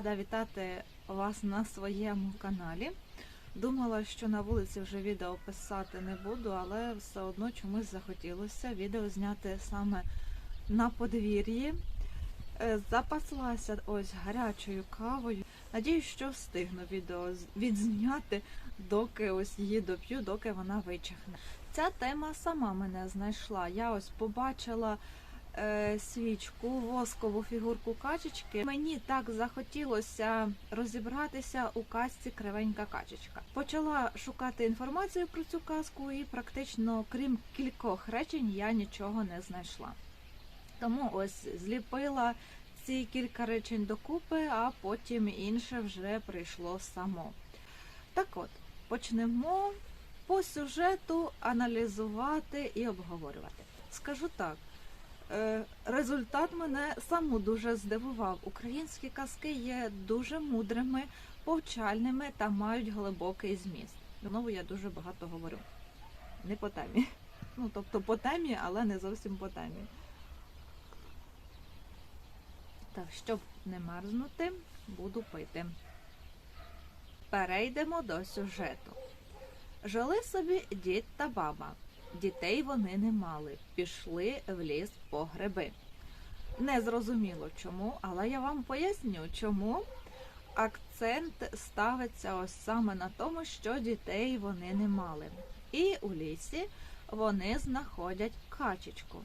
рада вітати вас на своєму каналі. Думала, що на вулиці вже відео писати не буду, але все одно чомусь захотілося відео зняти саме на подвір'ї. Е, Запаслася ось гарячою кавою. Надіюсь, що встигну відео відзняти, доки ось її доп'ю, доки вона вичахне. Ця тема сама мене знайшла. Я ось побачила свічку, воскову фігурку качечки. Мені так захотілося розібратися у казці Кривенька качечка. Почала шукати інформацію про цю казку, і практично, крім кількох речень, я нічого не знайшла. Тому ось зліпила ці кілька речень докупи, а потім інше вже прийшло само. Так от, почнемо по сюжету аналізувати і обговорювати. Скажу так. Е, Результат мене саму дуже здивував. Українські казки є дуже мудрими, повчальними та мають глибокий зміст. Знову я дуже багато говорю. Не по темі. Ну, тобто по темі, але не зовсім по темі. Так, щоб не мерзнути, буду пити. Перейдемо до сюжету. Жили собі дід та баба. Дітей вони не мали, пішли в ліс по гриби. Не зрозуміло чому, але я вам поясню, чому акцент ставиться ось саме на тому, що дітей вони не мали. І у лісі вони знаходять качечку.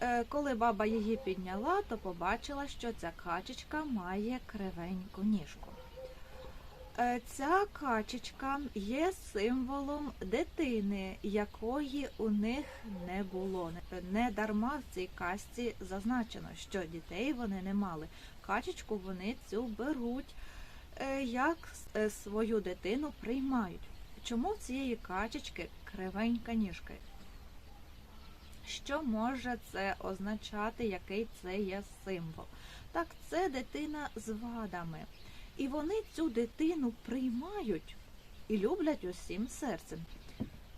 Е, Коли баба її підняла, то побачила, що ця качечка має кривеньку ніжку. Е, Ця качечка є символом дитини, якої у них не було. Не дарма в цій казці зазначено, що дітей вони не мали. Качечку вони цю беруть, е, як е, свою дитину приймають. Чому в цієї качечки кривенька ніжка? Що може це означати, який це є символ? Так, це дитина з вадами. І вони цю дитину приймають і люблять усім серцем.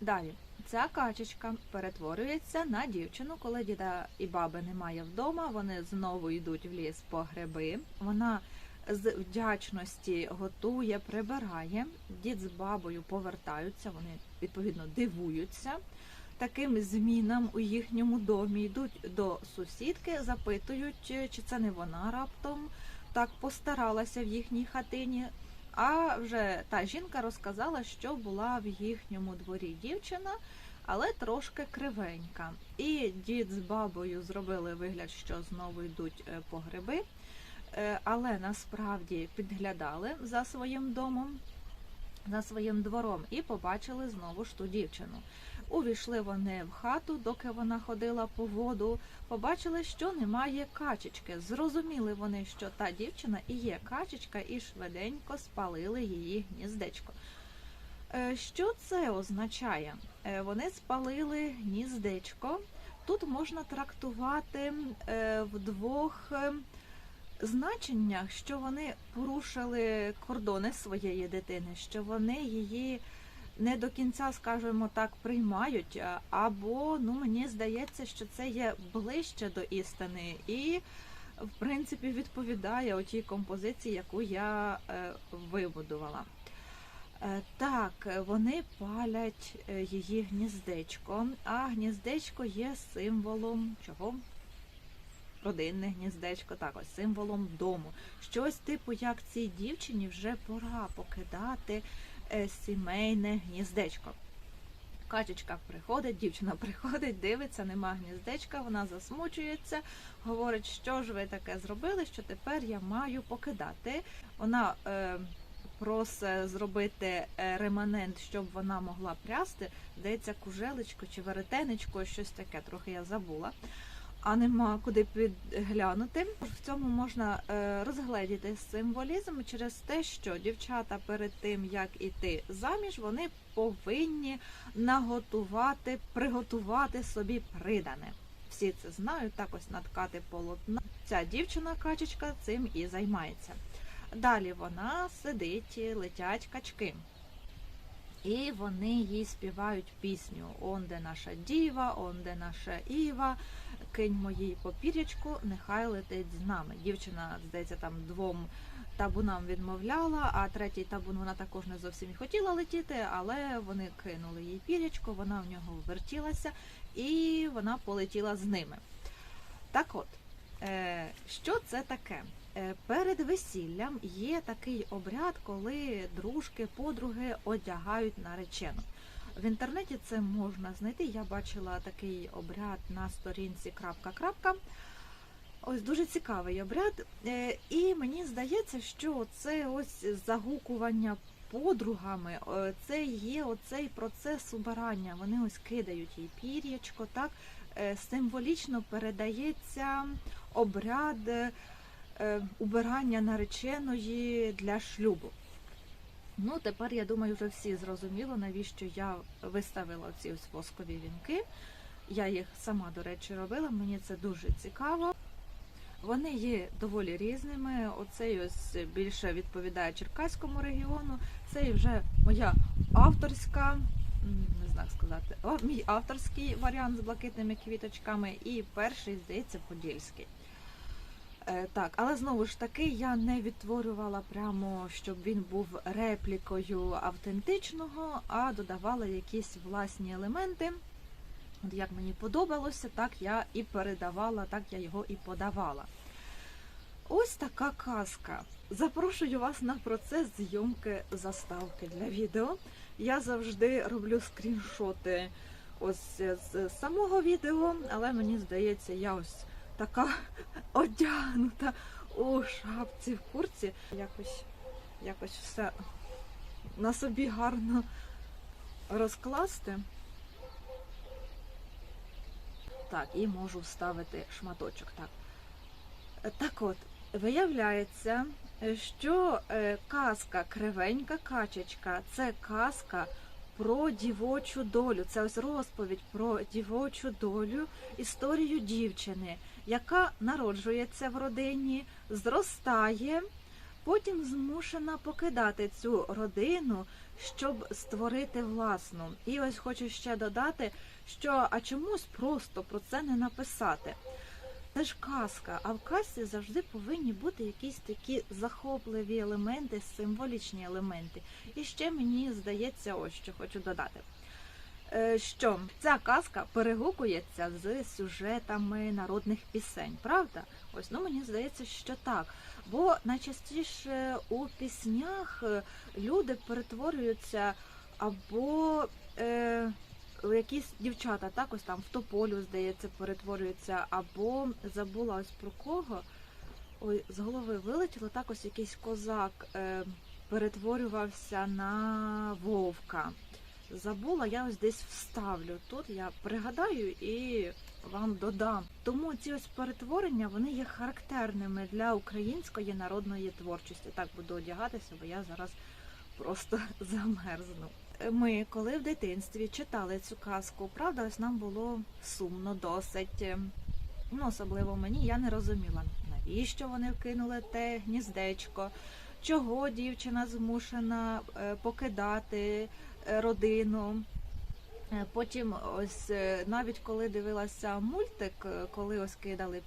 Далі, ця качечка перетворюється на дівчину, коли діда і баби немає вдома. Вони знову йдуть в ліс по гриби. Вона з вдячності готує, прибирає. Дід з бабою повертаються, вони відповідно дивуються таким змінам у їхньому домі. Йдуть до сусідки, запитують, чи це не вона раптом так постаралася в їхній хатині. А вже та жінка розказала, що була в їхньому дворі дівчина, але трошки кривенька. І дід з бабою зробили вигляд, що знову йдуть е, по гриби, е, але насправді підглядали за своїм домом, за своїм двором і побачили знову ж ту дівчину. Увійшли вони в хату, доки вона ходила по воду, побачили, що немає качечки. Зрозуміли вони, що та дівчина і є качечка, і швиденько спалили її гніздечко. Е, Що це означає? Е, Вони спалили гніздечко. Тут можна трактувати е, в двох значеннях, що вони порушили кордони своєї дитини, що вони її не до кінця, скажімо так, приймають, або ну мені здається, що це є ближче до істини і, в принципі, відповідає отій композиції, яку я е, вибудувала. Е, Так, е, вони палять е, її гніздечко, а гніздечко є символом чого? Родинне гніздечко, так ось символом дому. Щось типу, як цій дівчині вже пора покидати е, сімейне гніздечко. Качечка приходить, дівчина приходить, дивиться, нема гніздечка, вона засмучується, говорить, що ж ви таке зробили, що тепер я маю покидати. Вона е, просить зробити е, реманент, щоб вона могла прясти. Здається, кужелечко чи веретенечко, щось таке, трохи я забула. А нема куди підглянути. В цьому можна е, розгледіти символізм через те, що дівчата перед тим як іти заміж, вони повинні наготувати, приготувати собі придане. Всі це знають, так ось наткати полотна. Ця дівчина качечка цим і займається. Далі вона сидить, летять качки. І вони їй співають пісню Он де наша діва, он де наша Іва. Кинь моїй попір'ячку, нехай летить з нами. Дівчина, здається, там двом табунам відмовляла, а третій табун вона також не зовсім і хотіла летіти, але вони кинули їй пір'ячко, вона в нього вертілася і вона полетіла з ними. Так от, е, що це таке? Е, Перед весіллям є такий обряд, коли дружки, подруги одягають наречену. В інтернеті це можна знайти. Я бачила такий обряд на сторінці крапка крапка. Ось дуже цікавий обряд. Е, І мені здається, що це ось загукування подругами, е, це є оцей процес убирання. Вони ось кидають їй пір'ячко, так Е, символічно передається обряд убирання нареченої для шлюбу. Ну, тепер я думаю, вже всі зрозуміло, навіщо я виставила ці ось воскові вінки. Я їх сама, до речі, робила, мені це дуже цікаво. Вони є доволі різними. Оцей ось більше відповідає Черкаському регіону. Це і вже моя авторська, не знаю сказати, о, мій авторський варіант з блакитними квіточками, і перший, здається, подільський. Е, Так, але знову ж таки я не відтворювала прямо, щоб він був реплікою автентичного, а додавала якісь власні елементи. От як мені подобалося, так я і передавала, так я його і подавала. Ось така казка. Запрошую вас на процес зйомки заставки для відео. Я завжди роблю скріншоти ось з самого відео, але мені здається, я ось така одягнута у шапці в курці. Якось, якось все на собі гарно розкласти. Так, і можу вставити шматочок. Так, так от, виявляється, що е, казка Кривенька качечка це казка про дівочу долю. Це ось розповідь про дівочу долю, історію дівчини, яка народжується в родині, зростає, потім змушена покидати цю родину, щоб створити власну. І ось хочу ще додати, що а чомусь просто про це не написати. Це ж казка, а в казці завжди повинні бути якісь такі захопливі елементи, символічні елементи. І ще мені здається, ось що хочу додати. Е, Що ця казка перегукується з сюжетами народних пісень, правда? Ось ну мені здається, що так. Бо найчастіше у піснях е, люди перетворюються або е, якісь дівчата, так ось там в тополю, здається, перетворюються, або забула ось про кого. Ой, з голови вилетіло, так ось якийсь козак е, перетворювався на вовка. Забула, я ось десь вставлю тут, я пригадаю і вам додам. Тому ці ось перетворення вони є характерними для української народної творчості. Так буду одягатися, бо я зараз просто замерзну. Ми, коли в дитинстві читали цю казку, правда, ось нам було сумно досить. Ну, особливо мені, я не розуміла, навіщо вони вкинули те гніздечко, чого дівчина змушена е, покидати родину. Е, Потім, ось е, навіть коли дивилася мультик, е, коли ось кидали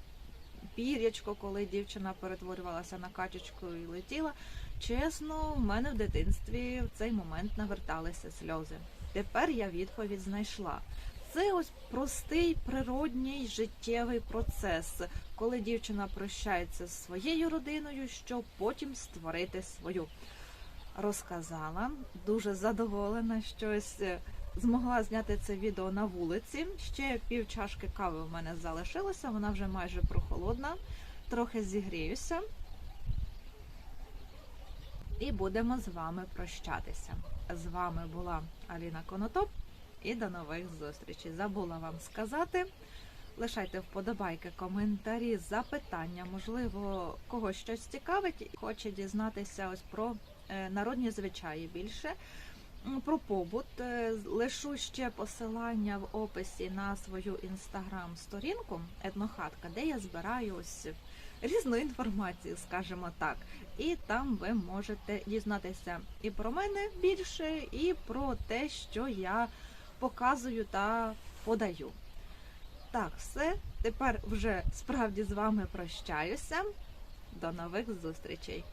пір'ячко, коли дівчина перетворювалася на качечку і летіла. Чесно, в мене в дитинстві в цей момент наверталися сльози. Тепер я відповідь знайшла. Це ось простий природній життєвий процес, коли дівчина прощається з своєю родиною, щоб потім створити свою. Розказала, дуже задоволена, що ось е, змогла зняти це відео на вулиці. Ще пів чашки кави в мене залишилося, вона вже майже прохолодна. Трохи зігріюся. І будемо з вами прощатися. З вами була Аліна Конотоп і до нових зустрічей. Забула вам сказати. Лишайте вподобайки, коментарі, запитання, можливо, когось щось цікавить і хоче дізнатися ось про народні звичаї більше. Про побут Е, лишу ще посилання в описі на свою інстаграм-сторінку етнохатка, де я збираю ось різну інформацію, скажімо так. І там ви можете дізнатися і про мене більше, і про те, що я показую та подаю. Так, все. Тепер вже справді з вами прощаюся. До нових зустрічей!